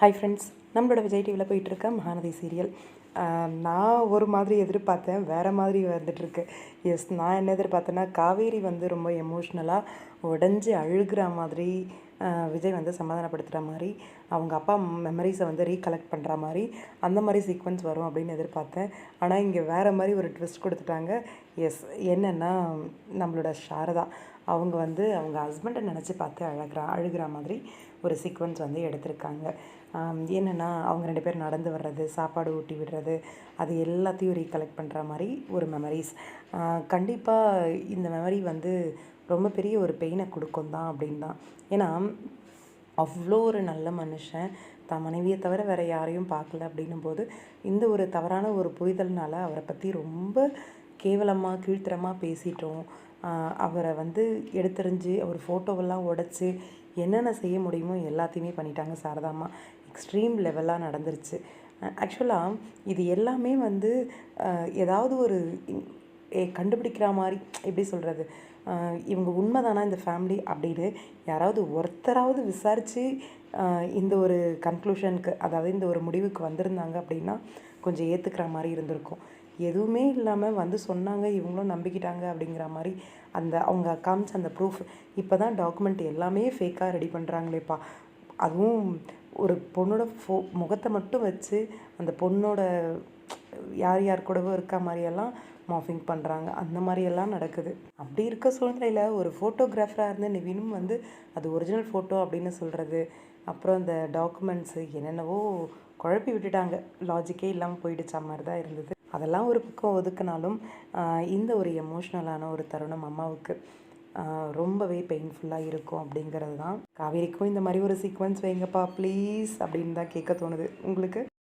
Hi friends நம்மளோட விஜய் டிவியில் போயிட்டுருக்க மகாநதி சீரியல் நான் ஒரு மாதிரி எதிர்பார்த்தேன் வேறு மாதிரி வந்துட்டுருக்கு. எஸ் நான் என்ன எதிர்பார்த்தேன்னா காவேரி வந்து ரொம்ப எமோஷ்னலாக உடஞ்சி அழுகிற மாதிரி விஜய் வந்து சமாதானப்படுத்துகிற மாதிரி அவங்க அப்பா மெமரிஸை வந்து ரீகலெக்ட் பண்ணுற மாதிரி அந்த மாதிரி சீக்வன்ஸ் வரும் அப்படின்னு எதிர்பார்த்தேன். ஆனால் இங்கே வேறு மாதிரி ஒரு ட்விஸ்ட் கொடுத்துட்டாங்க. எஸ் என்னென்னா நம்மளோட சாரதா. அவங்க வந்து அவங்க ஹஸ்பண்டை நினச்சி பார்த்து அழகிறா அழுகிற மாதிரி ஒரு சீக்வன்ஸ் வந்து எடுத்திருக்காங்க. என்னென்னா அவங்க ரெண்டு பேரும் நடந்து வர்றது சாப்பாடு ஊட்டி விடுறது அது எல்லாத்தையும் ரீகலெக்ட் பண்ணுற மாதிரி ஒரு மெமரிஸ் கண்டிப்பாக இந்த மெமரி வந்து ரொம்ப பெரிய ஒரு பெயினை கொடுக்கும் தான் அப்படின்னு தான். ஏன்னா அவ்வளோ ஒரு நல்ல மனுஷன் தான் மனைவியை தவிர வேறு யாரையும் பார்க்கல அப்படின்னும் போது இந்த ஒரு தவறான ஒரு புரிதல்னால அவரை பற்றி ரொம்ப கேவலமாக கீழ்த்தரமாக பேசிட்டோம். அவரை வந்து எடுத்தெறிஞ்சு அவர் ஃபோட்டோவெல்லாம் உடச்சி என்னென்ன செய்ய முடியுமோ எல்லாத்தையுமே பண்ணிட்டாங்க சாரதாம்மா. எக்ஸ்ட்ரீம் லெவலாக நடந்துருச்சு. ஆக்சுவலாக இது எல்லாமே வந்து ஏதாவது ஒரு ஏ கண்டுபிடிக்கிற மாதிரி எப்படி சொல்கிறது இவங்க உண்மைதானா இந்த ஃபேமிலி அப்படின்னு யாராவது ஒருத்தராவது விசாரித்து இந்த ஒரு கன்க்ளூஷனுக்கு அதாவது இந்த ஒரு முடிவுக்கு வந்திருந்தாங்க அப்படின்னா கொஞ்சம் ஏற்றுக்கிற மாதிரி இருந்திருக்கும். எதுவுமே இல்லாமல் வந்து சொன்னாங்க இவங்களும் நம்பிக்கிட்டாங்க அப்படிங்கிற மாதிரி அந்த அவங்க காமிச்ச அந்த ப்ரூஃப் இப்போ தான் டாக்குமெண்ட் எல்லாமே ஃபேக்காக ரெடி பண்ணுறாங்களேப்பா அதுவும் ஒரு பொண்ணோட ஃபோ முகத்தை மட்டும் வச்சு அந்த பொண்ணோட யார் யார் கூடவோ இருக்க மாதிரியெல்லாம் மாஃபிங் பண்ணுறாங்க அந்த மாதிரியெல்லாம் நடக்குது. அப்படி இருக்க சூழ்நிலையில் ஒரு ஃபோட்டோகிராஃபராக இருந்த நிவினும் வந்து அது ஒரிஜினல் ஃபோட்டோ அப்படின்னு சொல்கிறது அப்புறம் அந்த டாக்குமெண்ட்ஸு என்னென்னவோ குழப்பி விட்டுட்டாங்க. லாஜிக்கே இல்லாமல் போயிடுச்சா மாதிரி தான் இருந்தது. அதெல்லாம் ஒரு பக்கம் ஒதுக்குனாலும் இந்த ஒரு எமோஷ்னலான ஒரு தருணம் அம்மாவுக்கு ரொம்பவே பெயின்ஃபுல்லாக இருக்கும் அப்படிங்கிறது தான் காவேரிக்கும் இந்த மாதிரி ஒரு சீக்வன்ஸ் வைங்கப்பா ப்ளீஸ் அப்படின்னு தான் கேட்க தோணுது. உங்களுக்கு?